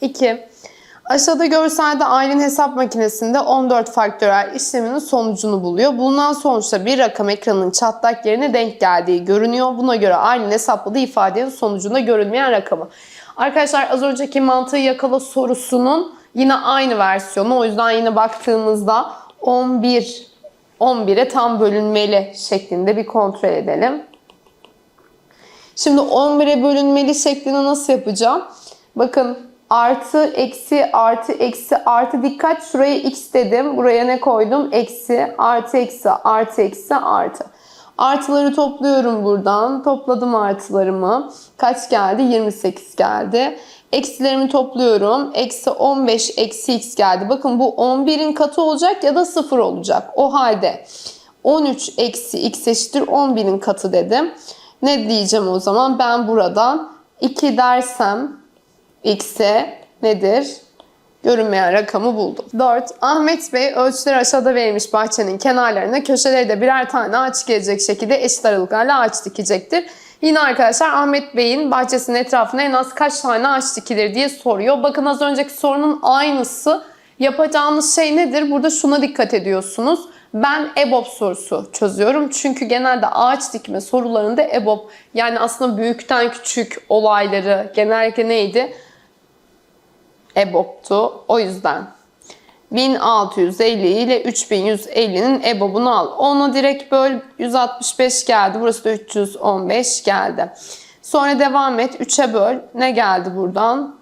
2. Aşağıda görselde Aylin hesap makinesinde 14 faktörel işleminin sonucunu buluyor. Bulunan sonuçta bir rakam ekranın çatlak yerine denk geldiği görünüyor. Buna göre Aylin hesapladığı ifadenin sonucunda görünmeyen rakamı. Arkadaşlar az önceki mantığı yakala sorusunun yine aynı versiyonu. O yüzden yine baktığımızda 11 11'e tam bölünmeli şeklinde bir kontrol edelim. Şimdi 11'e bölünmeli şeklini nasıl yapacağım? Bakın artı, eksi, artı, eksi, artı dikkat şuraya x dedim. Buraya ne koydum? Eksi, artı, eksi, artı, eksi, artı. Artıları topluyorum buradan. Topladım artılarımı. Kaç geldi? 28 geldi. Eksilerimi topluyorum. Eksi 15 eksi x geldi. Bakın bu 11'in katı olacak ya da 0 olacak. O halde 13 eksi x eşittir 11'in katı dedim. Ne diyeceğim o zaman? Ben buradan 2 dersem x'e nedir? Görünmeyen rakamı buldum. 4. Ahmet Bey ölçüleri aşağıda verilmiş bahçenin kenarlarına köşeleri de birer tane ağaç gelecek şekilde eşit aralıklarla ağaç dikecektir. Yine arkadaşlar Ahmet Bey'in bahçesinin etrafına en az kaç tane ağaç dikilir diye soruyor. Bakın az önceki sorunun aynısı. Yapacağınız şey nedir? Burada şuna dikkat ediyorsunuz. Ben EBOB sorusu çözüyorum. Çünkü genelde ağaç dikme sorularında EBOB yani aslında büyükten küçük olayları genellikle neydi? EBOB'tu. O yüzden 1650 ile 3150'nin EBOB'unu al. Ona direkt böl 165 geldi. Burası da 315 geldi. Sonra devam et. 3'e böl. Ne geldi buradan?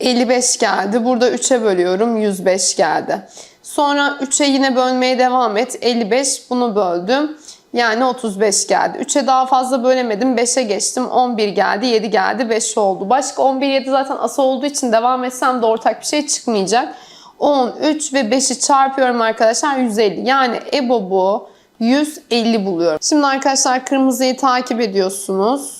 55 geldi. Burada 3'e bölüyorum. 105 geldi. Sonra 3'e yine bölmeye devam et. 55 bunu böldüm. Yani 35 geldi. 3'e daha fazla bölemedim. 5'e geçtim. 11 geldi. 7 geldi. 5 oldu. Başka 11, 7 zaten ası olduğu için devam etsem de ortak bir şey çıkmayacak. 10, 3 ve 5'i çarpıyorum arkadaşlar 150. Yani EBOB'u 150 buluyorum. Şimdi arkadaşlar kırmızıyı takip ediyorsunuz.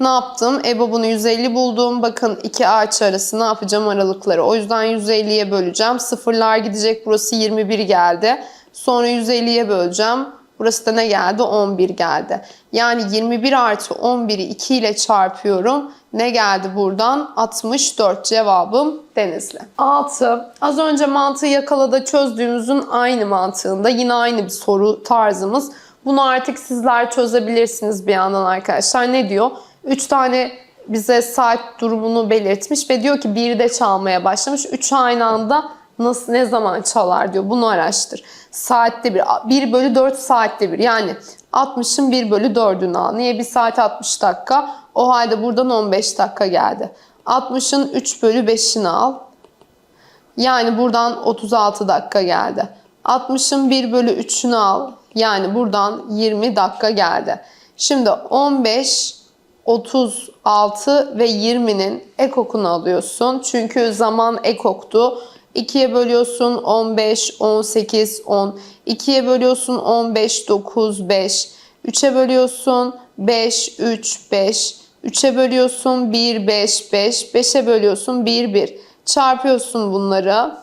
Ne yaptım? EBOB'unu 150 buldum. Bakın iki ağaç arası ne yapacağım aralıkları. O yüzden 150'ye böleceğim. Sıfırlar gidecek. Burası 21 geldi. Sonra 150'ye böleceğim. Burası da ne geldi? 11 geldi. Yani 21 artı 11'i 2 ile çarpıyorum. Ne geldi buradan? 64 cevabım Denizli. 6. Az önce mantığı yakalada çözdüğümüzün aynı mantığında yine aynı bir soru tarzımız. Bunu artık sizler çözebilirsiniz bir yandan arkadaşlar. Ne diyor? 3 tane bize saat durumunu belirtmiş ve diyor ki 1'de çalmaya başlamış. 3 aynı anda nasıl ne zaman çalar diyor. Bunu araştır. Saatte bir. 1 bölü 4 saatte bir. Yani 60'ın 1 bölü 4'ünü al. Niye? 1 saat 60 dakika. O halde buradan 15 dakika geldi. 60'ın 3 bölü 5'ini al. Yani buradan 36 dakika geldi. 60'ın 1 bölü 3'ünü al. Yani buradan 20 dakika geldi. Şimdi 15, 36 ve 20'nin ekokunu alıyorsun. Çünkü zaman ekoktu. 2'ye bölüyorsun 15, 18, 10. 2'ye bölüyorsun 15, 9, 5. 3'e bölüyorsun 5, 3, 5. 3'e bölüyorsun 1, 5, 5. 5'e bölüyorsun 1, 1. Çarpıyorsun bunları.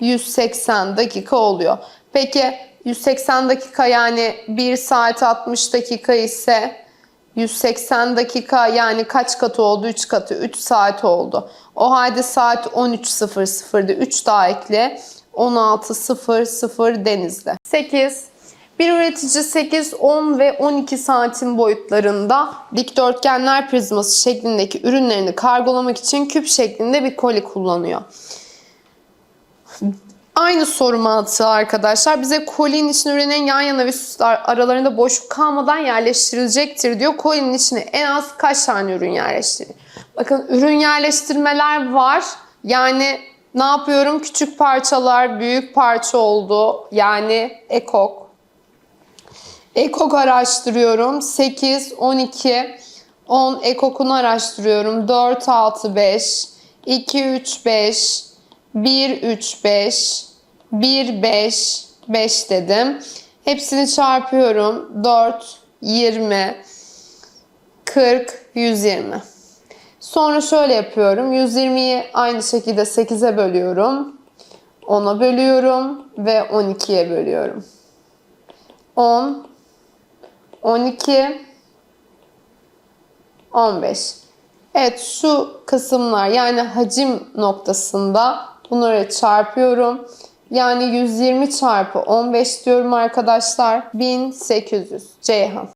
180 dakika oluyor. Peki 180 dakika yani 1 saat 60 dakika ise 180 dakika yani kaç katı oldu? 3 katı. 3 saat oldu. O halde saat 13.00'da 3 daha ekle. 16.00 Denizli. 8. Bir üretici 8, 10 ve 12 santim boyutlarında dikdörtgenler prizması şeklindeki ürünlerini kargolamak için küp şeklinde bir koli kullanıyor. Aynı soru mantığı arkadaşlar. Bize kolinin içine ürenen yan yana ve süsler aralarında boşluk kalmadan yerleştirilecektir diyor. Kolinin içine en az kaç tane ürün yerleştirilir? Bakın ürün yerleştirmeler var. Yani ne yapıyorum? Küçük parçalar büyük parça oldu. Yani ekok. Ekok araştırıyorum. 8, 12, 10 ekokunu araştırıyorum. 4, 6, 5, 2, 3, 5, 1, 3, 5, 1, 5, 5 dedim. Hepsini çarpıyorum. 4, 20, 40, 120. Sonra şöyle yapıyorum. 120'yi aynı şekilde 8'e bölüyorum. 10'a bölüyorum ve 12'ye bölüyorum. 10, 12, 15. Evet şu kısımlar yani hacim noktasında bunları çarpıyorum. Yani 120 çarpı 15 diyorum arkadaşlar. 1800 Ceyhan.